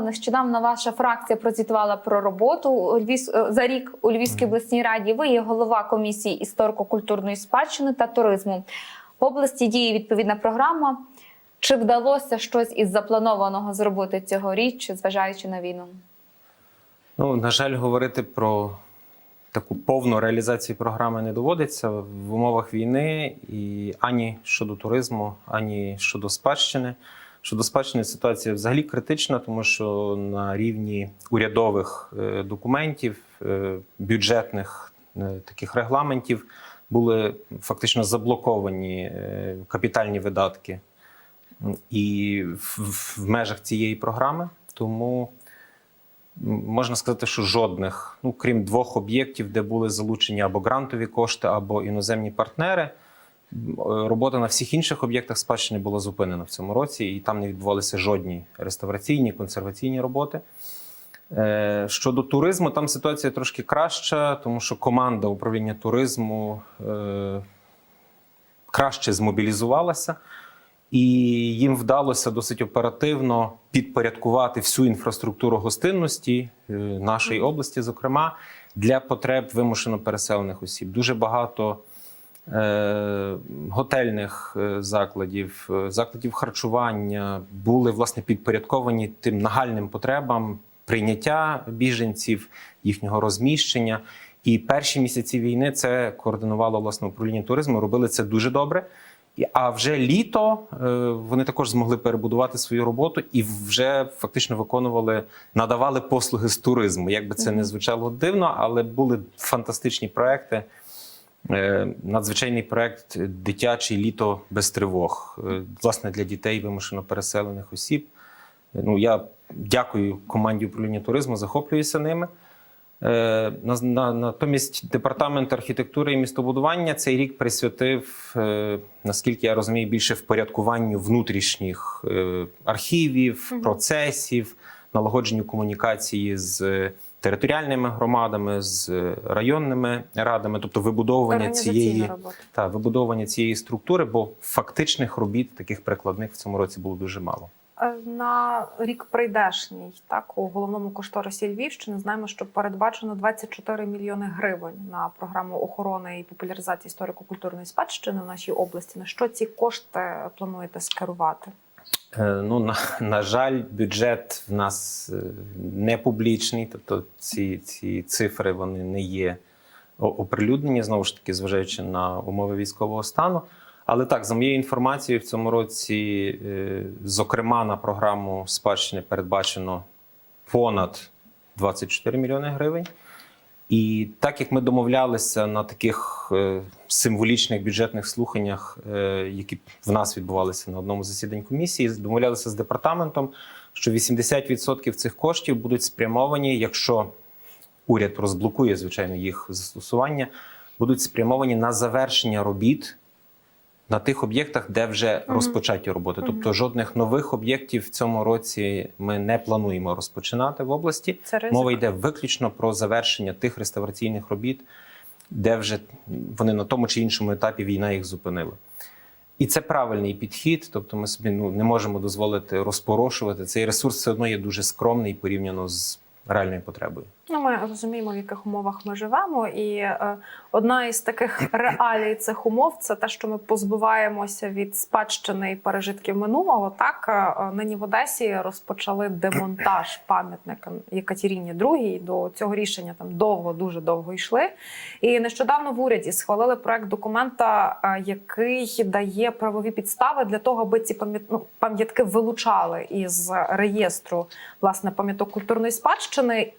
Нещодавно ваша фракція прозвітувала про роботу Львів... е, за рік у Львівській обласній раді. Ви є голова комісії історико-культурної спадщини та туризму. В області діє відповідна програма. Чи вдалося щось із запланованого зробити цьогоріч, зважаючи на війну? Ну, на жаль, говорити про таку повну реалізацію програми не доводиться в умовах війни і ані щодо туризму, ані щодо спадщини. Щодо спадщини ситуація взагалі критична, тому що на рівні урядових е, документів, е, бюджетних е, таких регламентів були фактично заблоковані капітальні видатки і в межах цієї програми. Тому можна сказати, що жодних, ну крім двох об'єктів, де були залучені або грантові кошти, або іноземні партнери. Робота на всіх інших об'єктах спадщини була зупинена в цьому році, і там не відбувалися жодні реставраційні, консерваційні роботи. Е, Щодо туризму, там ситуація трошки краща, тому що команда управління туризму е, краще змобілізувалася, і їм вдалося досить оперативно підпорядкувати всю інфраструктуру гостинності е, нашої області, зокрема для потреб вимушено переселених осіб. Дуже багато готельних е, закладів, е, закладів харчування були власне підпорядковані тим нагальним потребам прийняття біженців, їхнього розміщення. І перші місяці війни це координувало власне управління туризму. Робили це дуже добре. А вже літо е, вони також змогли перебудувати свою роботу і вже фактично виконували, надавали послуги з туризму. Як би це не звучало дивно, але були фантастичні проекти. Е, Надзвичайний проект Дитячий літо без тривог, Е, власне, для дітей вимушено переселених осіб. Ну, я дякую команді управління туризму, захоплююся ними. Е, на- на- Натомість департамент архітектури і містобудування цей рік присвятив, е, наскільки я розумію, більше впорядкуванню внутрішніх е, архівів, процесів, налагодженню комунікації з територіальними громадами, з районними радами, тобто вибудовування цієї робота. та вибудовування цієї структури, бо фактичних робіт таких прикладних в цьому році було дуже мало. Е, На рік прийдешній, так у головному кошторисі Львівщини знаємо, що передбачено 24 мільйони гривень на програму охорони і популяризації історико-культурної спадщини в нашій області. На що ці кошти плануєте скерувати? Е, Ну, на, на жаль, бюджет в нас е, не публічний, тобто ці, ці цифри вони не є оприлюднені, знову ж таки, зважаючи на умови військового стану. Але так, за моєю інформацією, в цьому році, е, зокрема, на програму спадщини передбачено понад 24 мільйони гривень. І так як ми домовлялися на таких е, символічних бюджетних слуханнях, е, які в нас відбувалися на одному засіданні комісії, домовлялися з департаментом, що 80% цих коштів будуть спрямовані, якщо уряд розблокує, звичайно, їх застосування, будуть спрямовані на завершення робіт на тих об'єктах, де вже розпочаті роботи. Тобто жодних нових об'єктів в цьому році ми не плануємо розпочинати в області. Це ризик. Мова йде виключно про завершення тих реставраційних робіт, де вже вони на тому чи іншому етапі війна їх зупинила. І це правильний підхід, тобто ми собі ну, не можемо дозволити розпорошувати. Цей ресурс все одно є дуже скромний порівняно з реальною потребою. Ну, ми розуміємо, в яких умовах ми живемо, і е, одна із таких реалій цих умов це те, що ми позбуваємося від спадщини і пережитків минулого. Так Е, нині в Одесі розпочали демонтаж пам'ятника Єкатеріні II. До цього рішення там довго, дуже довго йшли. І нещодавно в уряді схвалили проект документа, е, який дає правові підстави для того, аби ці ну, пам'ятки вилучали із реєстру власне пам'яток культурної спадщини.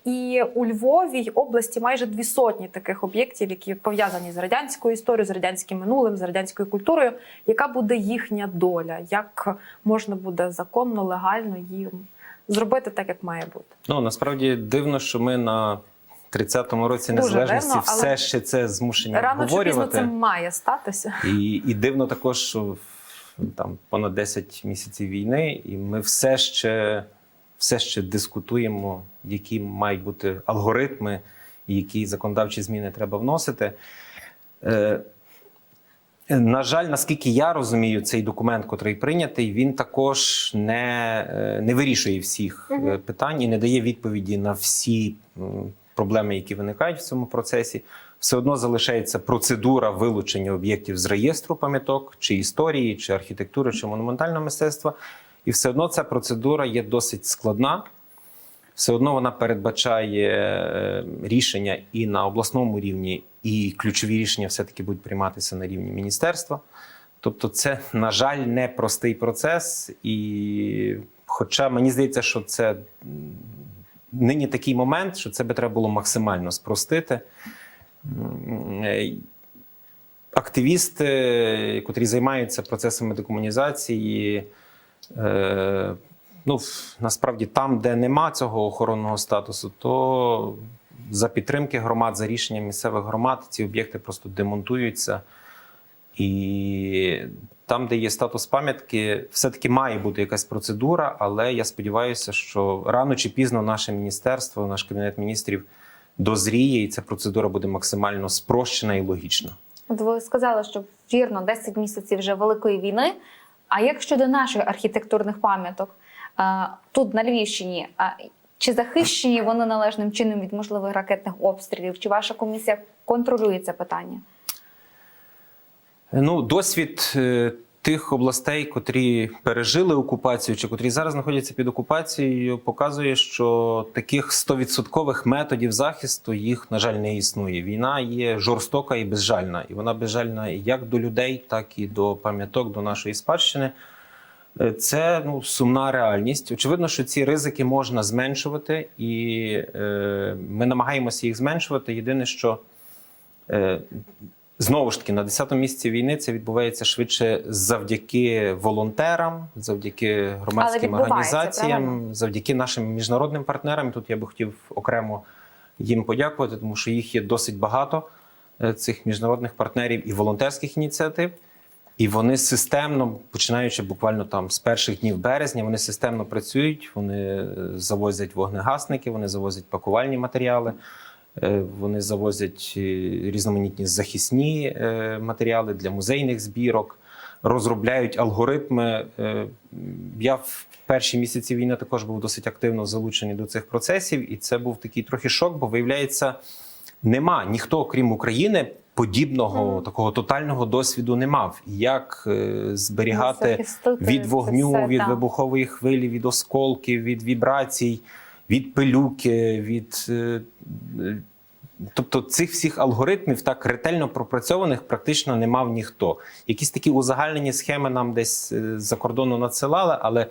І у Львові й області майже дві сотні таких об'єктів, які пов'язані з радянською історією, з радянським минулим, з радянською культурою. Яка буде їхня доля? Як можна буде законно, легально їм зробити так, як має бути? Ну насправді дивно, що ми на 30-му році Дуже незалежності дивно, все ще це змушені Рано чи пізно це має статися. І, і дивно також, що там понад 10 місяців війни, і ми все ще, все ще дискутуємо, які мають бути алгоритми, які законодавчі зміни треба вносити. Е, На жаль, наскільки я розумію, цей документ, котрий прийнятий, він також не, е, не вирішує всіх е, питань і не дає відповіді на всі проблеми, які виникають в цьому процесі. Все одно залишається процедура вилучення об'єктів з реєстру пам'яток, чи історії, чи архітектури, чи монументального мистецтва. І все одно ця процедура є досить складна. Все одно вона передбачає е, рішення і на обласному рівні, і ключові рішення все-таки будуть прийматися на рівні міністерства. Тобто, це, на жаль, не простий процес. І, хоча мені здається, що це нині такий момент, що це би треба було максимально спростити. Е, Активісти, котрі займаються процесами декомунізації, е, ну, насправді там, де нема цього охоронного статусу, то за підтримки громад, за рішенням місцевих громад, ці об'єкти просто демонтуються. І там, де є статус пам'ятки, все-таки має бути якась процедура, але я сподіваюся, що рано чи пізно наше міністерство, наш кабінет міністрів дозріє, і ця процедура буде максимально спрощена і логічна. От ви сказали, що вірно 10 місяців вже великої війни. А як щодо наших архітектурних пам'яток тут на Львівщині, чи захищені вони належним чином від можливих ракетних обстрілів? Чи ваша комісія контролює це питання? Ну, досвід е, тих областей, котрі пережили окупацію, чи котрі зараз знаходяться під окупацією, показує, що таких 100% методів захисту їх, на жаль, не існує. Війна є жорстока і безжальна, і вона безжальна як до людей, так і до пам'яток, до нашої спадщини. Е, Це ну, сумна реальність. Очевидно, що ці ризики можна зменшувати, і е, ми намагаємося їх зменшувати. Єдине, що е, знову ж таки на 10-му місяці війни це відбувається швидше завдяки волонтерам, завдяки громадським організаціям, правильно? завдяки нашим міжнародним партнерам. Тут я би хотів окремо їм подякувати, тому що їх є досить багато е, цих міжнародних партнерів і волонтерських ініціатив. І вони системно, починаючи буквально там з перших днів березня, вони системно працюють. Вони е, завозять вогнегасники, вони завозять пакувальні матеріали, вони завозять е, різноманітні захисні е, матеріали для музейних збірок, розробляють алгоритми. Е, Я в перші місяці війни також був досить активно залучений до цих процесів, і це був такий трохи шок, бо виявляється, нема ніхто, окрім України, подібного такого тотального досвіду не мав. Як е, зберігати від вогню, від вибухової хвилі, від осколків, від вібрацій, від пилюки, від. е, е, Тобто цих всіх алгоритмів так ретельно пропрацьованих практично не мав ніхто. Якісь такі узагальнені схеми нам десь е, за кордону надсилали, але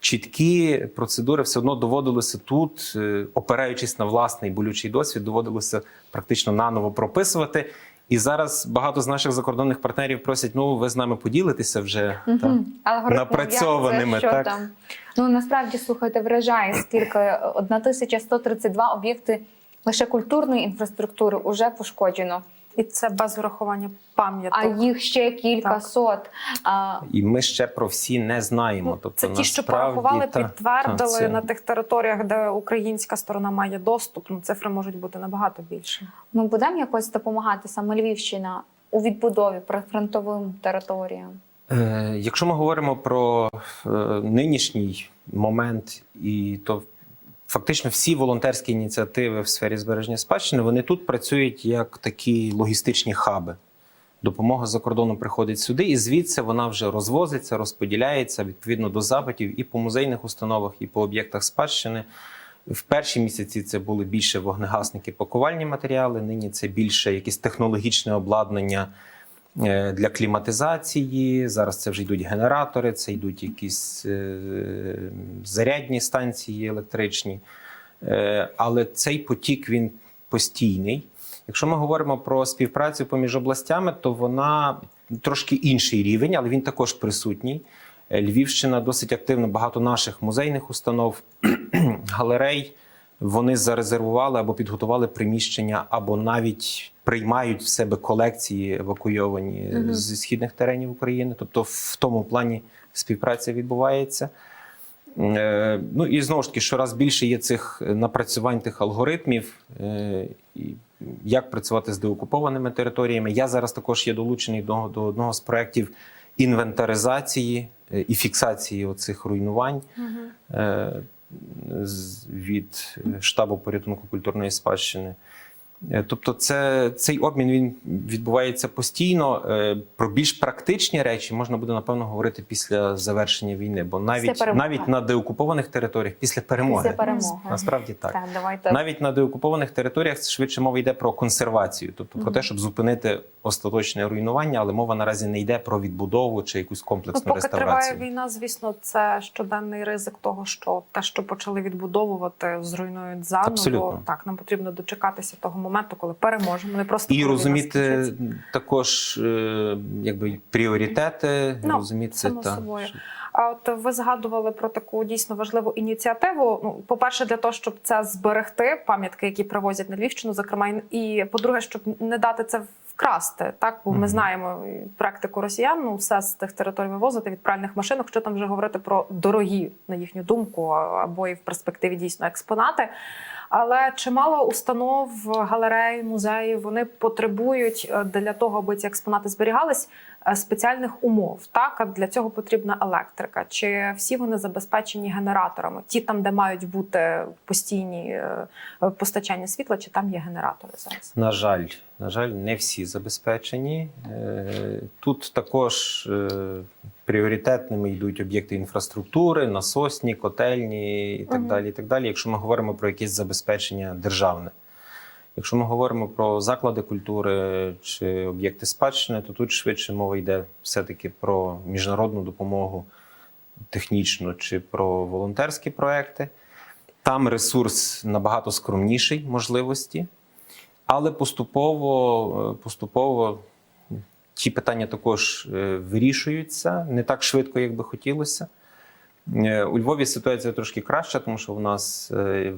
чіткі процедури все одно доводилося тут, опираючись на власний болючий досвід, доводилося практично наново прописувати. І зараз багато з наших закордонних партнерів просять: ну ви з нами поділитеся вже. та. Мгм. Алгоритмом, Напрацьованими, це, що так. Там. Ну насправді слухайте, вражає, скільки 1132 об'єкти лише культурної інфраструктури вже пошкоджено, І це без врахування пам'яток. а їх ще кілька Так. сот. А, І ми ще про всі не знаємо. Ну, тобто, це ті, що порахували, та- підтвердили та, це- на тих територіях, де українська сторона має доступ. Ну, цифри можуть бути набагато більше. ми будемо якось допомагати саме Львівщина у відбудові прифронтовим територіям. Е, Якщо ми говоримо про е, нинішній момент, і то фактично всі волонтерські ініціативи в сфері збереження спадщини вони тут працюють як такі логістичні хаби. Допомога за кордоном приходить сюди, і звідси вона вже розвозиться, розподіляється відповідно до запитів і по музейних установах, і по об'єктах спадщини. В перші місяці це були більше вогнегасники, пакувальні матеріали. Нині це більше якесь технологічне обладнання для кліматизації. Зараз це вже йдуть генератори, це йдуть якісь е, зарядні станції електричні. Е, Але цей потік він постійний. Якщо ми говоримо про співпрацю поміж областями, то вона трошки інший рівень, але він також присутній. Е, Львівщина досить активно, багато наших музейних установ, галерей. Вони зарезервували або підготували приміщення, або навіть приймають в себе колекції евакуйовані Мгм. зі східних теренів України. Тобто, в тому плані співпраця відбувається. Е, Ну і знову ж таки, щораз більше є цих напрацювань тих алгоритмів, е, і як працювати з деокупованими територіями. Я зараз також є долучений до, до одного з проєктів інвентаризації е, і фіксації оцих руйнувань е, від штабу порятунку культурної спадщини. Е, Тобто, це, цей обмін він відбувається постійно. Е, Про більш практичні речі можна буде напевно говорити після завершення війни, бо навіть, навіть на деокупованих територіях після перемоги. Після перемоги. Насправді так. Так, давайте. Навіть на деокупованих територіях швидше мова йде про консервацію, тобто про те, щоб зупинити остаточне руйнування, але мова наразі не йде про відбудову чи якусь Ну, комплексну поки триває війна, звісно, це щоденний ризик того, що те, що почали відбудовувати, зруйнують заново. Абсолютно. Так, нам потрібно дочекатися того моменту, коли переможемо. Не просто І розуміти також е, якби пріоритети, Ну, розуміти само та, собою. що- А от ви згадували про таку дійсно важливу ініціативу. Ну, по-перше, для того, щоб це зберегти, пам'ятки, які привозять на Львівщину, зокрема, і по-друге, щоб не дати це вкрасти. Так, бо ми знаємо практику росіян, ну все з тих територій вивозити від пральних машинок, що там вже говорити про дорогі, на їхню думку, або і в перспективі дійсно експонати. Але чимало установ, галерей, музеїв вони потребують е, для того, аби ці експонати зберігались, е, спеціальних умов. Так, для цього потрібна електрика. Чи всі вони забезпечені генераторами? Ті там, де мають бути постійні е, постачання світла, чи там є генератори зараз? На жаль, на жаль, не всі забезпечені. Тут також пріоритетними йдуть об'єкти інфраструктури, насосні, котельні і так Мгм. далі. І так далі, якщо ми говоримо про якесь забезпечення державне. Якщо ми говоримо про заклади культури чи об'єкти спадщини, то тут швидше мова йде все-таки про міжнародну допомогу технічну чи про волонтерські проекти. Там ресурс набагато скромніший можливості, але поступово, е, поступово ті питання також е, вирішуються не так швидко, як би хотілося. Е, У Львові ситуація трошки краща, тому що в нас е,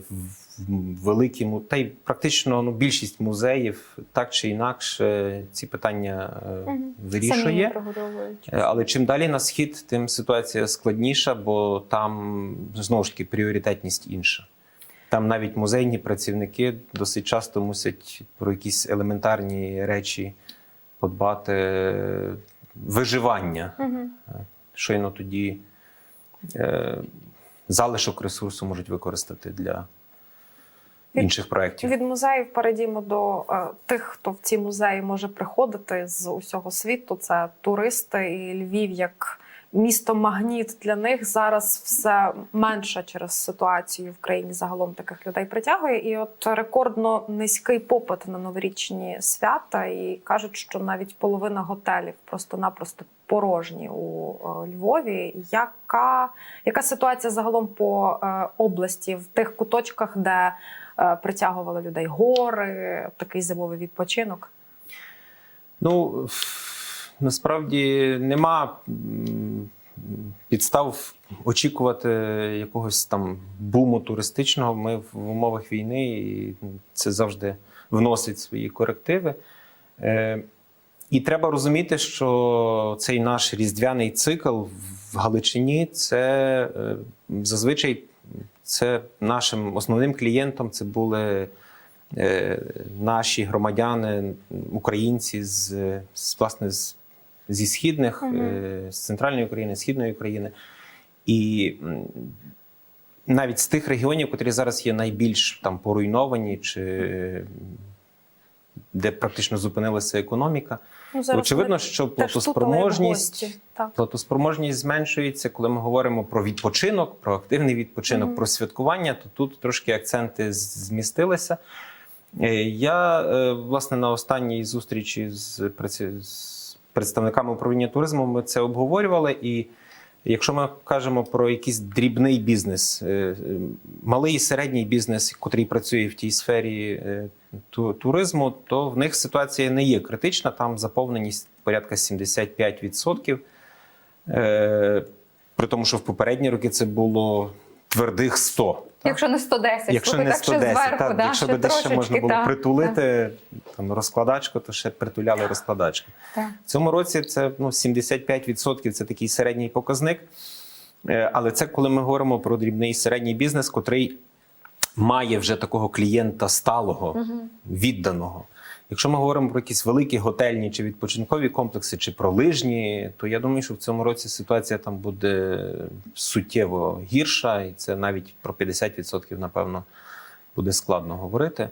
великі та й практично ну, більшість музеїв так чи інакше ці питання вирішує. Але чим далі на схід, тим ситуація складніша, бо там знову ж таки пріоритетність інша. Там навіть музейні працівники досить часто мусять про якісь елементарні речі подбати виживання. Угу. Щойно тоді е, залишок ресурсу можуть використати для Від- інших проєктів. Від музеїв перейдімо до е, тих, хто в ці музеї може приходити з усього світу. Це туристи і Львів як місто магніт для них зараз все менше через ситуацію в країні загалом таких людей притягує. І от рекордно низький попит на новорічні свята, і кажуть, що навіть половина готелів просто-напросто порожні у е, Львові. Яка, яка ситуація загалом по е, області в тих куточках, де е, притягували людей гори, такий зимовий відпочинок? Ну насправді нема підстав очікувати якогось там буму туристичного. Ми в умовах війни, і це завжди вносить свої корективи. Е, І треба розуміти, що цей наш різдвяний цикл в Галичині це е, зазвичай це нашим основним клієнтом. Це були е, наші громадяни, українці з, власне з, зі східних, е, з центральної України, східної України. І навіть з тих регіонів, котрі зараз є найбільш там поруйновані, чи де практично зупинилася економіка, Ну, зараз очевидно, що платоспроможність. Платоспроможність зменшується, коли ми говоримо про відпочинок, про активний відпочинок, Мгм. про святкування, то тут трошки акценти змістилися. Е, Я, е, власне, на останній зустрічі з з представниками управління туризму ми це обговорювали. І якщо ми кажемо про якийсь дрібний бізнес, е, е, малий і середній бізнес, який працює в тій сфері е, туризму, то в них ситуація не є критична. Там заповненість порядка 75%. Е, При тому, що в попередні роки це було твердих 100. так? Якщо не 110, Якщо слухай, не так ще зверху, так, да, якщо ще би десь ще можна було так, притулити там, розкладачку, то ще притуляли розкладачку. В цьому році це ну, 75% це такий середній показник. Е, Але це коли ми говоримо про дрібний і середній бізнес, котрий має вже такого клієнта сталого, відданого. Якщо ми говоримо про якісь великі готельні чи відпочинкові комплекси, чи про лижні, то я думаю, що в цьому році ситуація там буде суттєво гірша, і це навіть про 50% напевно буде складно говорити.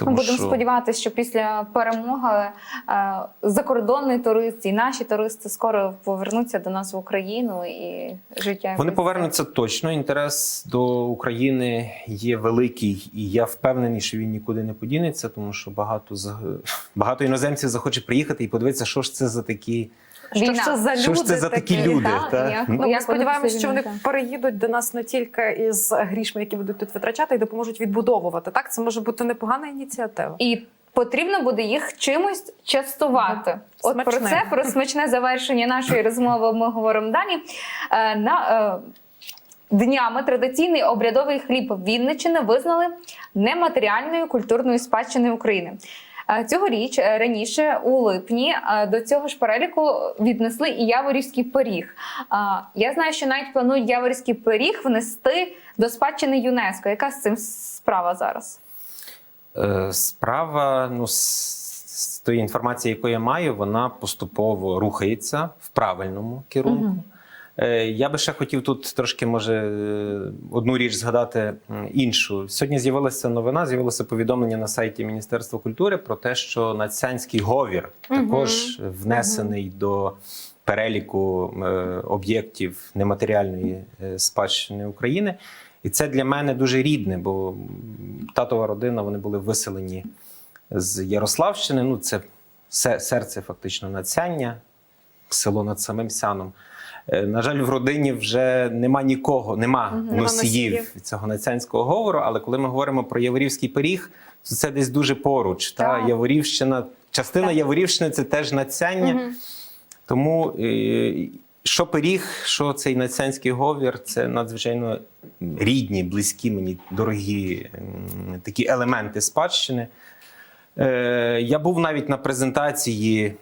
Ми будемо сподіватися, що після перемоги е, закордонний турист і наші туристи скоро повернуться до нас в Україну і життя. Вони повернуться точно. Інтерес до України є великий, і я впевнений, що він нікуди не подінеться, тому що багато багато іноземців захоче приїхати і подивитися, що ж це за такі. Що ж Війна. це за Що люди ж це за такі такі? люди? Та, та? Ну, Ну, ми сподіваємося, що вони так. переїдуть до нас не тільки із грішми, які будуть тут витрачати, і допоможуть відбудовувати. Так, це може бути непогана ініціатива. І потрібно буде їх чимось частувати. От про це, про смачне завершення нашої розмови ми говоримо далі. Е, На е, Днями традиційний обрядовий хліб Вінничини визнали нематеріальною культурною спадщиною України. Цьогоріч е, раніше у липні до цього ж переліку віднесли і яворівський пиріг. Я знаю, що навіть планують яворівський пиріг внести до спадщини ЮНЕСКО. Яка з цим справа зараз? Е, Справа, ну, з, тої інформації, яку я маю, вона поступово рухається в правильному керунку. Е, Я би ще хотів тут трошки, може, е, одну річ згадати іншу. Сьогодні з'явилася новина, з'явилося повідомлення на сайті Міністерства культури про те, що нацянський говір також внесений до переліку е, об'єктів нематеріальної е, спадщини України. І це для мене дуже рідне, бо татова родина вони були виселені з Ярославщини. Ну, це серце фактично нацяння, село над самим сяном. Е, На жаль, в родині вже нема нікого, нема Нема носіїв носіїв. цього нацянського говору. Але коли ми говоримо про Яворівський пиріг, то це десь дуже поруч. Та Так. Яворівщина, частина Так. Яворівщини це теж нацяння. Мгм. Тому е, що пиріг, що цей нацянський говір, це надзвичайно рідні, близькі мені, дорогі такі елементи спадщини. Е, Я був навіть на презентації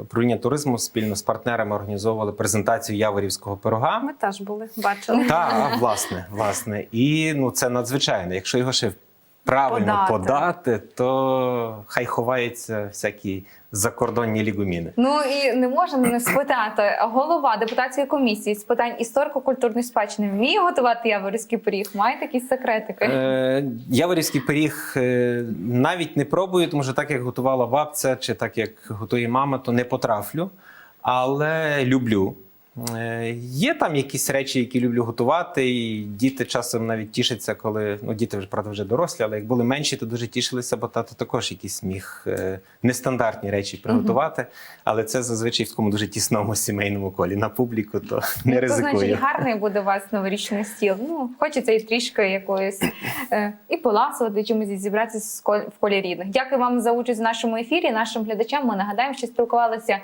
управління туризму спільно з партнерами організовували презентацію Яворівського пирога. Ми теж були, бачили. Так, власне, власне. І ну, це надзвичайно. Якщо його ще правильно Подати. подати, то хай ховаються всякі закордонні лігуміни. Ну і не можна не спитати. Голова депутатської комісії з питань історико-культурної спадщини вміє готувати яворівський пиріг? Має такі секретики? Е, Яворівський пиріг е, навіть не пробую, тому що так як готувала бабця, чи так як готує мама, то не потрафлю. Але люблю. Е, Є там якісь речі, які люблю готувати, і діти часом навіть тішаться, коли ну діти вже правда вже дорослі, але як були менші, то дуже тішилися, бо тато також якісь міг е, нестандартні речі приготувати. Але це зазвичай в такому дуже тісному сімейному колі. На публіку то не Ну, то ризикую. значить гарний буде у вас новорічний стіл. Ну хочеться і трішки якоїсь е, і поласувати чимось і зібратися в колі рідних. Дякую вам за участь в нашому ефірі. Нашим глядачам ми нагадаємо, що спілкувалися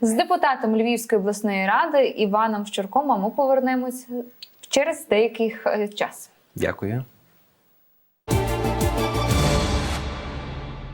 з депутатом Львівської обласної ради Іваном Щурком. А ми повернемось через деякий е, час. Дякую.